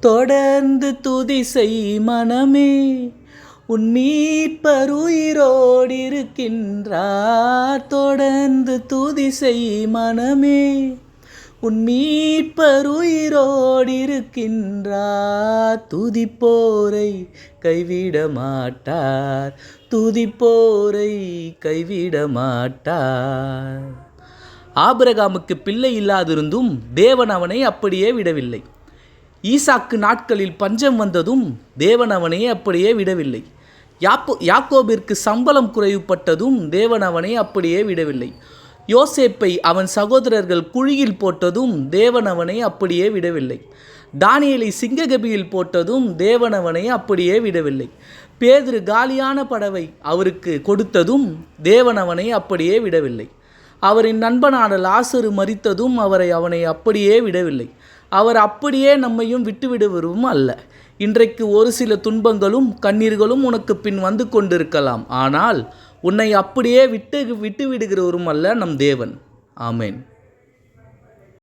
தொடர்ந்து துதி செய் மனமே உன் மீட்பர் தொடர்ந்து துதி செய் மனமே உன் மீட்பர் துதிப்போரை கைவிட மாட்டார். துதிப்போரை கைவிட மாட்டார். ஆபிரகாமுக்கு பிள்ளை இல்லாதிருந்தும் தேவன் அவனை அப்படியே விடவில்லை. ஈசாக்கு நாட்களில் பஞ்சம் வந்ததும் தேவன் அவனை அப்படியே விடவில்லை. யாப்போ யாக்கோபிற்கு சம்பளம் குறைவுபட்டதும் தேவன் அவனை அப்படியே விடவில்லை. யோசேப்பை அவன் சகோதரர்கள் குழியில் போட்டதும் தேவன் அவனை அப்படியே விடவில்லை. தானியலை சிங்ககபியில் போட்டதும் தேவன் அவனை அப்படியே விடவில்லை. பேதுரு காலியான படவை அவருக்கு கொடுத்ததும் தேவன் அவனை அப்படியே விடவில்லை. அவரின் நண்பனான லாசரு மறித்ததும் அவரை அவனை அப்படியே விடவில்லை. அவர் அப்படியே நம்மையும் விட்டுவிடுவரும் அல்ல. இன்றைக்கு ஒரு சில துன்பங்களும் கண்ணீர்களும் உனக்கு பின் வந்து கொண்டிருக்கலாம். ஆனால் உன்னை அப்படியே விட்டு விட்டு விடுகிறவரும் அல்ல நம் தேவன். ஆமேன்.